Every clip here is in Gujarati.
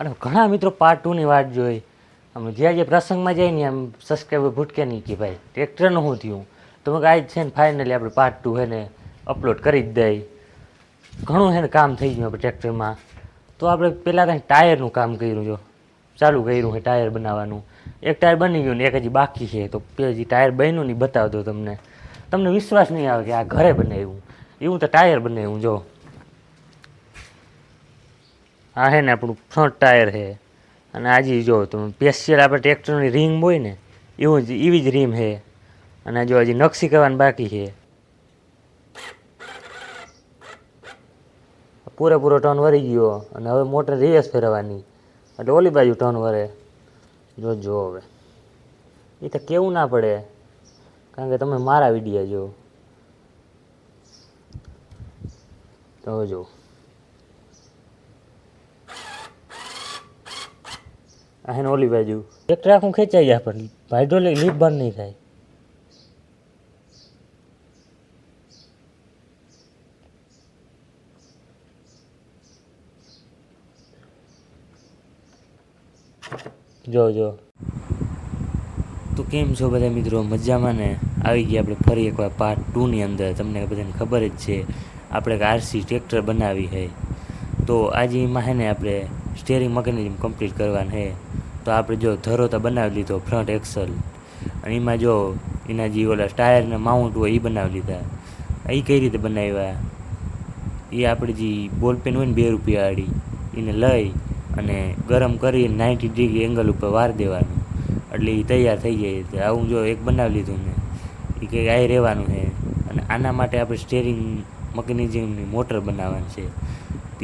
અને ઘણા મિત્રો પાર્ટ ટુની વાટ જોઈ. આમ જ્યાં જે પ્રસંગમાં જાય ને આમ સબસ્ક્રાઈબર ભૂટકે નહીં કે ભાઈ ટ્રેક્ટરનું શું થયું? તો મેં આજ છે ને ફાઇનલી આપણે પાર્ટ ટુ હે ને અપલોડ કરી જ દઈ. ઘણું હે ને કામ થઈ ગયું આપણે ટ્રેક્ટરમાં તો આપણે પહેલાં કંઈક ટાયરનું કામ કર્યું જો. ચાલુ કર્યું છે ટાયર બનાવવાનું. એક ટાયર બની ગયું ને એક હજી બાકી છે. તો પેલું જે ટાયર બન્યું નહીં બતાવતો તમને. તમને વિશ્વાસ નહીં આવે કે આ ઘરે બનાવ્યું. એવું તો ટાયર બનાવ્યું જો. આ છે ને આપણું ફ્રન્ટ ટાયર છે અને આજે જો તમે સ્પેશિયલ આપણે ટ્રેક્ટરની રીમ હોય ને, એવું જ એવી જ રીમ છે અને જો હજી નકશી કરવાની બાકી છે પૂરેપૂરો ટર્ન વળી ગયો અને હવે મોટર રિવર્સ ફેરવવાની. એટલે ઓલી બાજુ ટર્ન વરે. જો જો હવે. એ તો કેવું ના પડે. કારણ કે તમે મારા વિડીયા જો તો જો આ હે ને ઓલી બાજુ. ટ્રેક્ટર આખું ખેંચાઈ જાય પણ હાઇડ્રોલિક લીપ બંધ નહીં થાય. જો જો. તો કેમ છો બધા મિત્રો? મજામાં ને? આવી ગયા આપણે ફરી એકવાર પાર્ટ ટુની અંદર. તમને બધાને ખબર જ છે. આપણે એક આરસી ટ્રેક્ટર બનાવી છે. તો આજે એમાં છે ને આપણે સ્ટેરિંગ મકેનિઝમ કમ્પ્લીટ કરવાનું છે. તો આપણે જો ધરો તો બનાવી લીધો ફ્રન્ટ એક્સલ અને એમાં જો એના જે ઓલા ટાયરના માઉન્ટ હોય એ બનાવી લીધા. એ કઈ રીતે બનાવ્યા? એ આપણે જે બોલપેન હોય ને બે રૂપિયાવાળી એને લઈ અને ગરમ કરી નાઇન્ટી ડિગ્રી એંગલ ઉપર વાર દેવાનું. એટલે એ તૈયાર થઈ જાય. તો આવું જો એક બનાવી લીધું ને એ કંઈક આ રહેવાનું છે. અને આના માટે આપણે સ્ટેરિંગ મકેનિઝમની મોટર બનાવવાની છે.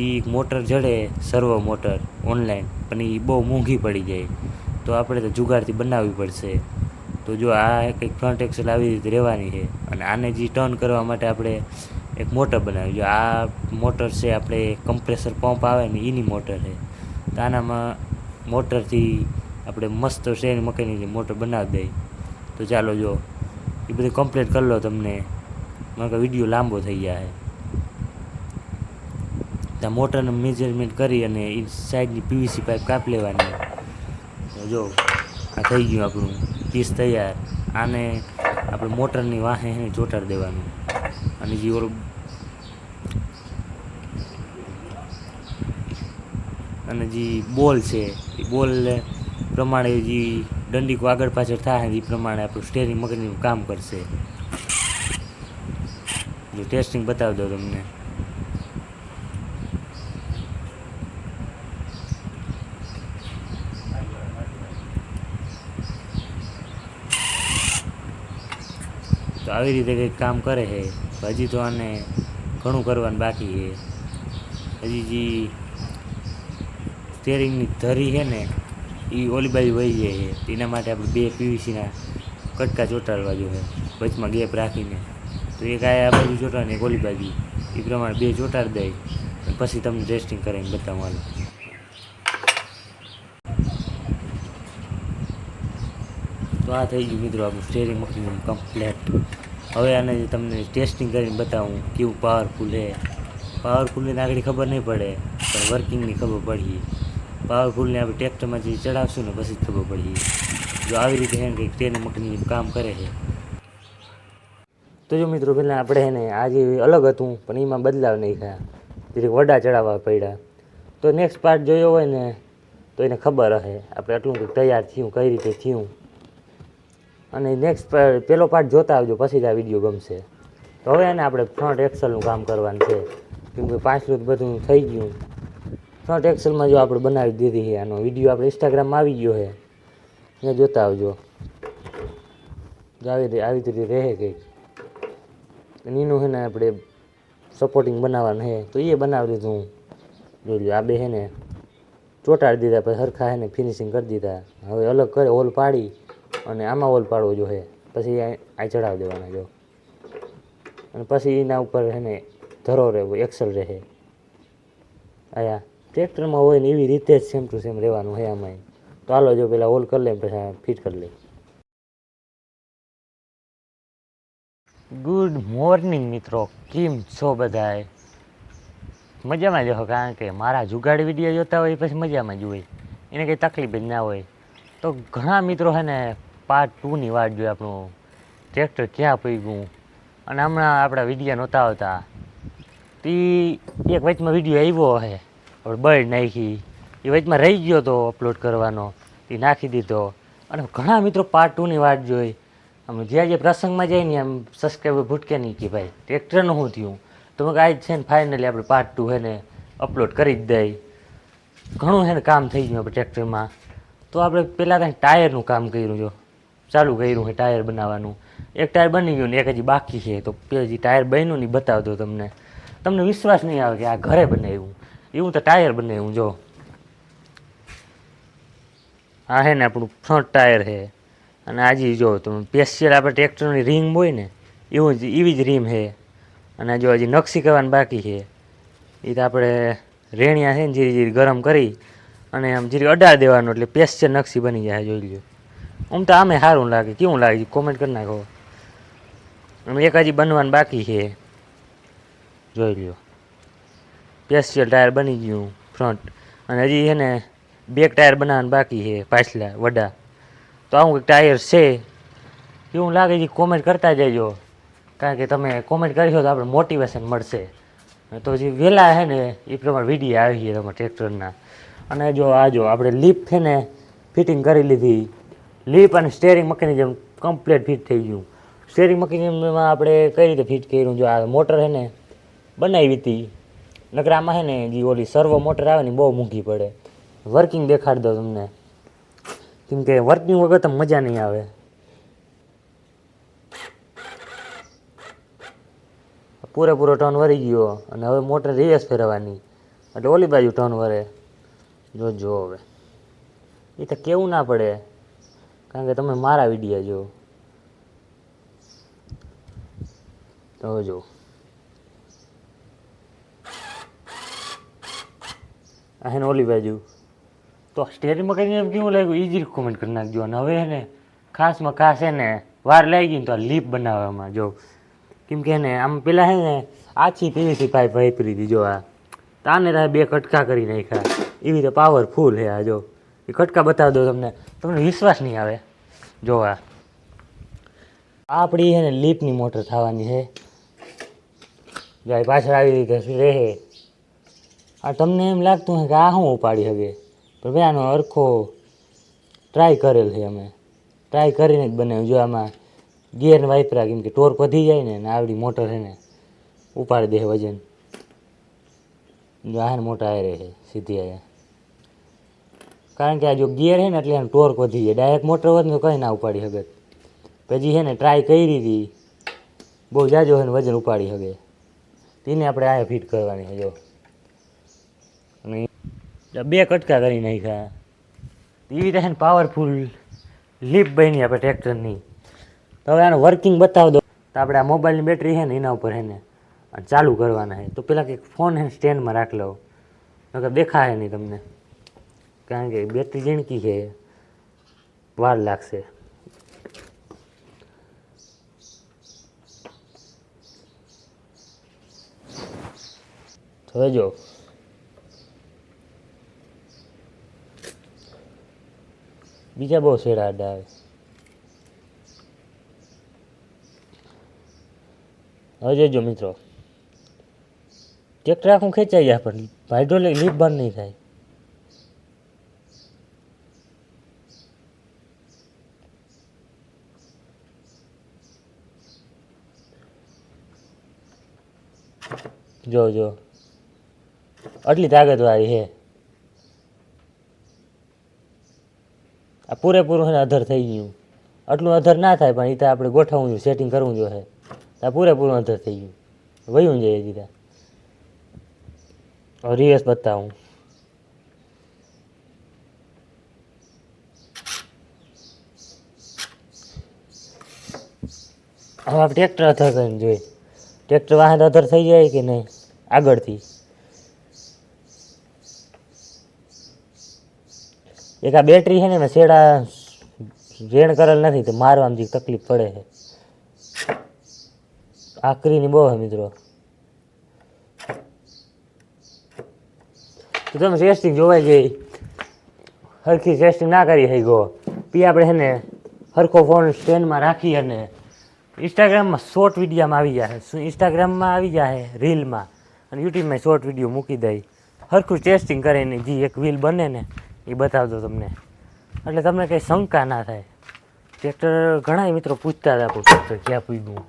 એ મોટર જડે, સર્વો મોટર ઓનલાઈન પણ એ બહુ મોંઘી પડી જાય. તો આપણે તો જુગારથી બનાવવી પડશે. તો જો આ કંઈક ફ્રન્ટ એક્સેલ આવી રીતે રહેવાની છે, અને આને જે ટર્ન કરવા માટે આપણે એક મોટર બનાવી. જો આ મોટર છે, આપણે કમ્પ્રેસર પંપ આવે ને એની મોટર છે. તો આનામાં મોટરથી આપણે મસ્ત શેર મકાઈની મોટર બનાવી દઈ તો ચાલો જો એ બધું કમ્પ્લીટ કરી લો તમને. મને વીડિયો લાંબો થઈ જાય ત્યાં મોટરનું મેજરમેન્ટ કરી અને એ સાઈડની પીવીસી પાઇપ કાપ લેવાની. જો, આ થઈ ગયું આપણું પીસ તૈયાર. આને આપણે મોટરની વાહે ચોંટાડી દેવાનું. અને જે ઓલું અને જે બોલ છે એ બોલ પ્રમાણે જે દંડીકો આગળ પાછળ થાય એ પ્રમાણે આપણું સ્ટેરિંગ મગજનું કામ કરશે. જો ટેસ્ટિંગ બતાવી દો તમને. તો આવી રીતે કંઈક કામ કરે છે. હજી તો આને ઘણું કરવાનું બાકી છે. હજી જે સ્ટેરિંગની ધરી છે ને, એ ઓલી બાજુ વહી જાય છે. એના માટે આપણે બે પીવીસીના કટકા ચોંટાડવા જોઈએ. વચમાં ગેપ રાખીને. તો એક આ બાજુ ચોંટાડે એક ઓલી બાજુ. એ પ્રમાણે બે ચોંટાડી દઈ પછી તમને ટેસ્ટિંગ કરીને બતાવવાનું. તો આ થઈ ગયું મિત્રો, આપણું સ્ટેરિંગ મકીનું કમ્પ્લેટ હવે આને તમને ટેસ્ટિંગ કરીને બતાવું કેવું પાવરફુલ છે. પાવરફુલની આગળ ખબર નહીં પડે, પણ વર્કિંગની ખબર પડી. પાવરફુલને આપણે ટ્રેક્ટરમાં જે ચડાવશું ને પછી જ ખબર પડી. જો આવી રીતે છે ને કંઈક ટ્રેન મકની કામ કરે છે. તો જો મિત્રો પહેલાં આપણે એને આજે અલગ હતું, પણ એમાં બદલાવ નહીં થયા. જરીક વડા ચડાવવા પડ્યા. તો નેક્સ્ટ પાર્ટ જોયો હોય ને, તો એને ખબર હશે. આપણે આટલું કંઈક તૈયાર થયું, કઈ રીતે થયું. અને નેક્સ્ટ પેલો પાર્ટ જોતા આવજો, પછી જ આ વીડિયો ગમશે. તો હવે એને આપણે ફ્રન્ટ એક્સલનું કામ કરવાનું છે. કેમ કે પાંચલું તો બધું થઈ ગયું. ફ્રન્ટ એક્સલમાં જો આપણે બનાવી દીધી છે, આનો વીડિયો આપણે ઇન્સ્ટાગ્રામમાં આવી ગયો છે. ત્યાં જોતા આવજો. આવી રીતે આવી રીતે રહે કંઈક. એનું છે ને આપણે સપોર્ટિંગ બનાવવાનું છે. તો એ બનાવી દીધું જોઈ લો આ બે છે ને ચોંટાડી દીધા, પછી સરખા છે ને ફિનિશિંગ કરી દીધા. હવે અલગ કરે હોલ પાડી. અને આમાં ઓલ પાડવો જોઈએ પછી આ ચડાવી દેવાના જો. અને પછી એના ઉપર છે ને ધરો રહેવો એક્સલ રહે. આયા, ટ્રેક્ટરમાં હોય ને એવી રીતે જ સેમ ટુ સેમ રહેવાનું છે આમાં તો હાલો જો પેલા હોલ કરી લે પછી ફિટ કરી લે ગુડ મોર્નિંગ મિત્રો, કેમ છો બધાએ મજામાં જ હો કારણ કે મારા જુગાડી વીડિયો જોતા હોય પછી મજામાં જ હોય. એને કંઈ તકલીફ જ ના હોય. તો ઘણા મિત્રો છે ને પાર્ટ ટુની વાટ જોઈએ આપણું ટ્રેક્ટર ક્યાં પડી અને હમણાં આપણા વિડીયા નહોતા આવતા. તે એક વચમાં વીડિયો આવ્યો હે આપણે બળ નાખી. એ વચમાં રહી ગયો તો અપલોડ કરવાનો. એ નાખી દીધો. અને ઘણા મિત્રો પાર્ટ ટુની વાટ જોઈ. આમ જ્યાં જે પ્રસંગમાં જાય ને આમ સબસ્ક્રાઈબર ભૂટકે નહીં કે ભાઈ ટ્રેક્ટરનું શું થયું? તો મેં આજ છે ને ફાઇનલી આપણે પાર્ટ ટુ હે ને અપલોડ કરી જ દઈ. ઘણું હે ને કામ થઈ ગયું આપણે ટ્રેક્ટરમાં તો આપણે પહેલાં કંઈ ટાયરનું કામ કર્યું જો. ચાલુ કર્યું છે ટાયર બનાવવાનું. એક ટાયર બની ગયું ને એક હજી બાકી છે. તો હજી ટાયર બન્યું નહીં બતાવતો તમને. તમને વિશ્વાસ નહીં આવે કે આ ઘરે બનાવ્યું. એવું તો ટાયર બનાવ્યું, જો. આ છે ને આપણું ફ્રન્ટ ટાયર છે અને આજે જો તમે સ્પેશિયલ આપણે ટ્રેક્ટરની રિંગ હોય ને, એવું જ, એવી જ રીમ છે અને જો હજી નકશી કરવાની બાકી છે. એ તો આપણે રેણિયા છે ને, જીરી જીરી ગરમ કરી અને આમ જીરી અડાડ દેવાનું, એટલે સ્પેશિયલ નકશી બની જાય, જોઈ લ્યો. આમ તો આમે સારું લાગે. કેવું લાગે? કોમેન્ટ કરી નાખો. અને એક હજી બનવાનું બાકી છે. જોઈ લ્યો. સ્પેશિયલ ટાયર બની ગયું ફ્રન્ટ અને હજી છે ને બેક ટાયર બનાવવાનું બાકી છે, પાછલા, વડા. તો આવું કંઈક ટાયર છે. કેવું લાગે છે કોમેન્ટ કરતા જજો. કારણ કે તમે કોમેન્ટ કરશો તો આપણે મોટિવેશન મળશે. તો જે વહેલા છે ને એ પ્રમાણે વીડિયો આવી છે તમારા ટ્રેક્ટરના અને જો આ જો આપણે લીપ છે ને ફિટિંગ કરી લીધી. લીપ અને સ્ટેરિંગ મિકેનિઝમ કમ્પ્લીટ ફિટ થઈ ગયું. સ્ટેરિંગ મિકેનિઝમમાં આપણે કઈ રીતે ફિટ કર્યું? જો આ મોટર છે ને બનાવી હતી. નકર આમાં છે ને જે ઓલી સર્વો મોટર આવે ને બહુ મૂંઘી પડે. વર્કિંગ દેખાડી દો તમને. કેમ કે વર્કિંગ વગર તો મજા નહીં આવે. પૂરેપૂરો ટર્ન વરી ગયો અને હવે મોટર રિવર્સ ફેરવવાની. એટલે ઓલી બાજુ ટર્ન વરે. જોજો હવે. એ તો કેવું ના પડે. કારણ કે તમે મારા વિડીયા જો તો જો આ હે ઓલી બાજુ. તો સ્ટેરિંગમાં કરીને કેવું લાગ્યું? ઇઝી કોમેન્ટ કરી નાખજો. અને હવે એને ખાસમાં ખાસ હે ને, વાર લાગી ગઈ તો આ લીપ બનાવવામાં, જો. કેમ કે એને આમ પેલા હે ને, આછી પીવીસી પાઇપ વાપરી હતી, જો આ. તાને બે કટકા કરી નાખ્યા. એવી રીતે પાવરફુલ છે આ, જો. એ કટકા બતાવી દો તમને. તમને વિશ્વાસ નહીં આવે. જો આ. આપણી છે ને લીપની મોટર થવાની છે. જાય પાછળ આવી રીતે રહે. આ તમને એમ લાગતું હોય કે આ શું ઉપાડી શકે. પણ ભાઈ આનો અરખો ટ્રાય કરેલ છે અમે. ટ્રાય કરીને જ બનાવ્યું જો આમાં ગિયર વાપરા કેમ કે ટોર વધી જાય ને આવડી મોટર છે ને ઉપાડી દે વજન. જો આ મોટા આયરે છે, સીધી આયા. કારણ કે આ જો ગિયર છે ને એટલે એનું ટોર્ક વધી જાય. ડાયરેક્ટ મોટર વધે ને તો કંઈ ના ઉપાડી શકે. પછી છે ને ટ્રાય કરી હતી. બહુ જાજો છે ને વજન ઉપાડી શકે. તેને આપણે આ ફિટ કરવાની છે જો. અને બે કટકા કરી નાખ્યા. એવી રીતે પાવરફુલ લીપ બની આપણે ટ્રેક્ટરની તો હવે આનું વર્કિંગ બતાવી દો. તો આપણે આ મોબાઈલની બેટરી છે ને એના ઉપર છે ને ચાલુ કરવાના છે તો પેલા કંઈક ફોન હે સ્ટેન્ડમાં રાખ લો. નકર દેખાય નહીં તમને. કારણ કે બેટરી ઝીણકી છે, વાર લાગશે. હવે જો. બીજા બહુ શેડા આડા આવે. હવે જોજો મિત્રો. ટ્રેક્ટર આખું ખેંચાઈ જાય, પણ હાઇડ્રોલિક લીપ બંધ નહીં થાય. જો જો. આટલી તાકાતવાળી છે. આ પૂરેપૂરું છે અધર થઈ ગયું. આટલું અધર ના થાય પણ એ તો આપણે ગોઠવવું જોઈએ સેટિંગ કરવું જોઈએ. આ પૂરેપૂરું અધર થઈ ગયું. વયું જાય દીધા રિવર્સ બતાવું. હવે આપણે ટ્રેક્ટર અધર કરીને જોઈએ. ટ્રેક્ટર વાહન અધર થઈ જાય કે નહીં? આગળથી. એક આ બેટરી છે ને, એમાં શેડા રેણ કરેલ નથી, તો મારવામાં જે તકલીફ પડે છે. આકરીની બહુ છે મિત્રો. તો તમે ટેસ્ટિંગ જોવાઈ ગઈ હરખી ટેસ્ટિંગ ના કરી થઈ ગયો પછી આપણે છે ને હરખો ફોન સ્ટેન્ડમાં રાખી અને ઇન્સ્ટાગ્રામમાં શોર્ટ વિડીયામાં આવી જાય શું ઇન્સ્ટાગ્રામમાં આવી જાય રીલમાં અને યુટ્યુબમાં શોર્ટ વીડિયો મૂકી દઈ હરખું ટેસ્ટિંગ કરીને જે એક વ્હીલ બને ને એ બતાવજો તમને. એટલે તમને કંઈ શંકા ના થાય. ટ્રેક્ટર ઘણા મિત્રો પૂછતા હતા આપણું ટ્રેક્ટર ક્યાં પૂછ્યું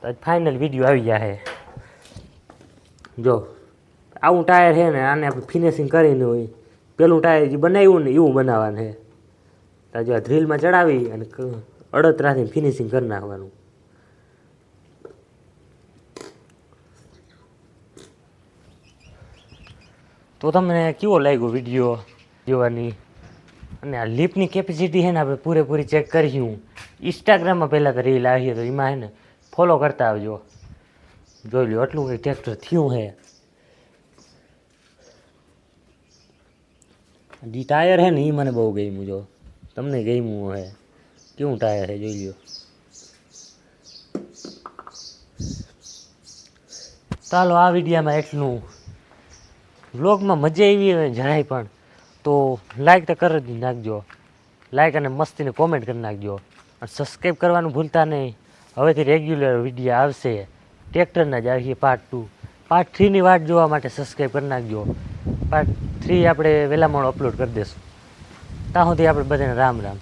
તો ફાઇનલ વીડિયો આવી જાય જો, આવું ટાયર છે ને, આને આપણે ફિનિશિંગ કરીને હોય. પેલું ટાયર જે બનાવ્યું ને, એવું બનાવવાનું છે. તો જો આ ડ્રીલમાં ચડાવી અને અડતરાથી ફિનિશિંગ કરી નાખવાનું. તો તમને કેવો લાગ્યો વીડિયો જોવાની? અને આ લીપની કેપેસિટી છે ને આપણે પૂરેપૂરી ચેક કરીશું. ઇન્સ્ટાગ્રામમાં પહેલાં તો રીલ આવી તો એમાં છે ને ફોલો કરતા આવજો. જોઈ લો એટલું કંઈ ટ્રેક્ટર થયું છે. જે ટાયર છે ને એ મને બહુ ગમ્યું જો. તમને ગમ્યું હે કેવું ટાયર છે, જોઈ લ્યો. ચાલો, આ વિડીયામાં એટલું. વ્લોગમાં મજા આવી હોય જણાય પણ, તો લાઈક તો કરી જ નાખજો. લાઈક અને મસ્તીને કોમેન્ટ કરી નાખજો. અને સબસ્ક્રાઈબ કરવાનું ભૂલતા નહીં. હવેથી રેગ્યુલર વીડિયો આવશે. ટ્રેક્ટરના જ આવીએ પાર્ટ ટુ પાર્ટ થ્રીની વાટ જોવા માટે સબસ્ક્રાઈબ કરી નાખજો. પાર્ટ થ્રી આપણે વહેલા મોડ અપલોડ કરી દઈશું ત્યાં સુધી આપણે બધાને રામ રામ.